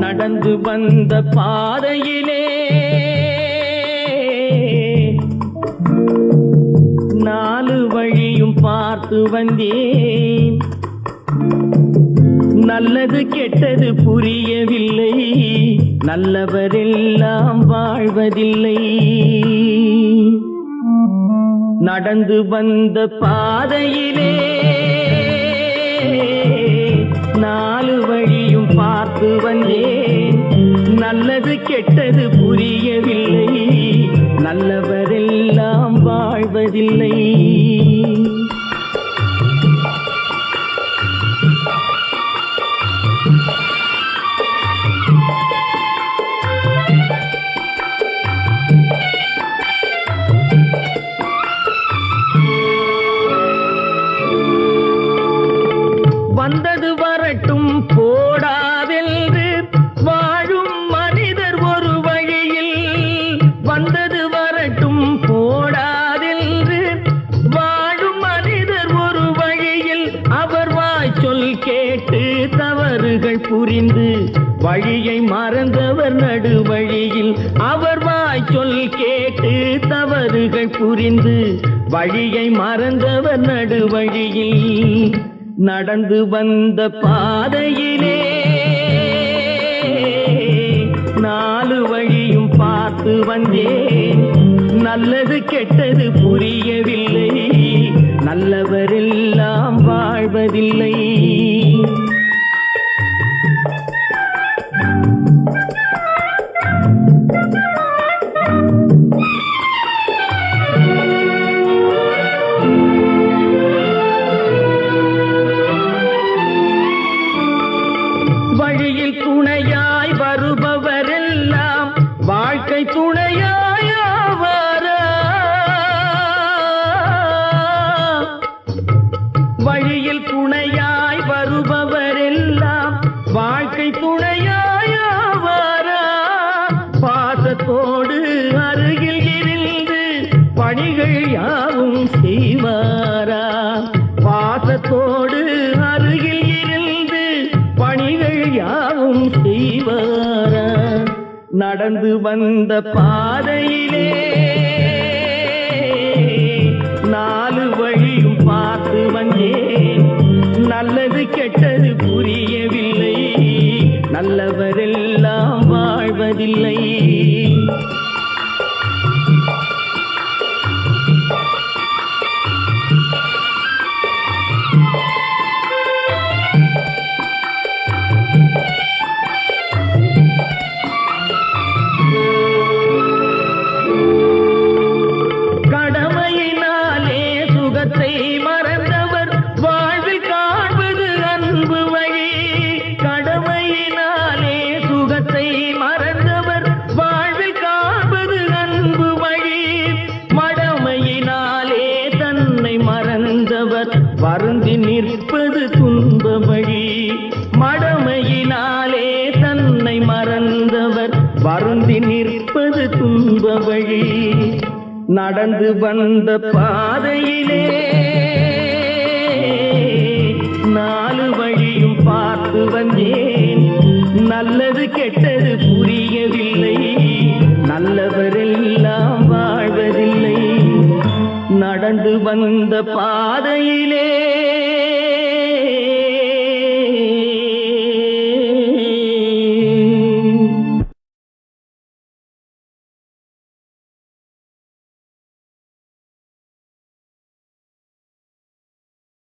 நடந்து வந்த பாதையிலே நாலு வழியும் பார்த்து வந்தேன். நல்லது கெட்டது புரியவில்லை. நல்லவரெல்லாம் வாழ்வதில்லை. நடந்து வந்த பாதையிலே நாலு வழியும் பார்த்து வந்தேன். நல்லது கெட்டது புரியவில்லை. நல்லவரெல்லாம் வாழ்வதில்லை. புரிந்து வழியை மறந்தவர் நடுவழியில் அவர் வாய் சொல் கேட்டு தவறுகள் புரிந்து வழியை மறந்தவர் நடுவழியில் நடந்து வந்த பாதையிலே நாலு வழியும் பார்த்து வந்தேன். நல்லது கெட்டது புரியவில்லை. நல்லவரெல்லாம் வாழ்வதில்லை. துணையாய் வருபவரெல்லாம் வாழ்க்கை துணையாயாவாரா வழியில் துணையாய் வருபவரெல்லாம் வாழ்க்கை துணையாயாவாரா பாசத்தோடு அருகில் இருந்து பணிகள் யாவும் செய்வாரா? பாசத்தோடு நடந்து வந்த பாதையிலே நாலு வழியும் பார்த்து வந்தேன். நல்லது கெட்டது புரியவில்லை. நல்லவரெல்லாம் வாழ்வதில்லை. வருந்தி நிற்பது துன்ப வழி நடந்து வந்த பாதையிலே நாலு வழியும் பார்த்து வந்தேன். நல்லது கெட்டது புரியவில்லை. நல்லவரெல்லாம் வாழ்வதில்லை. நடந்து வந்த பாதையிலே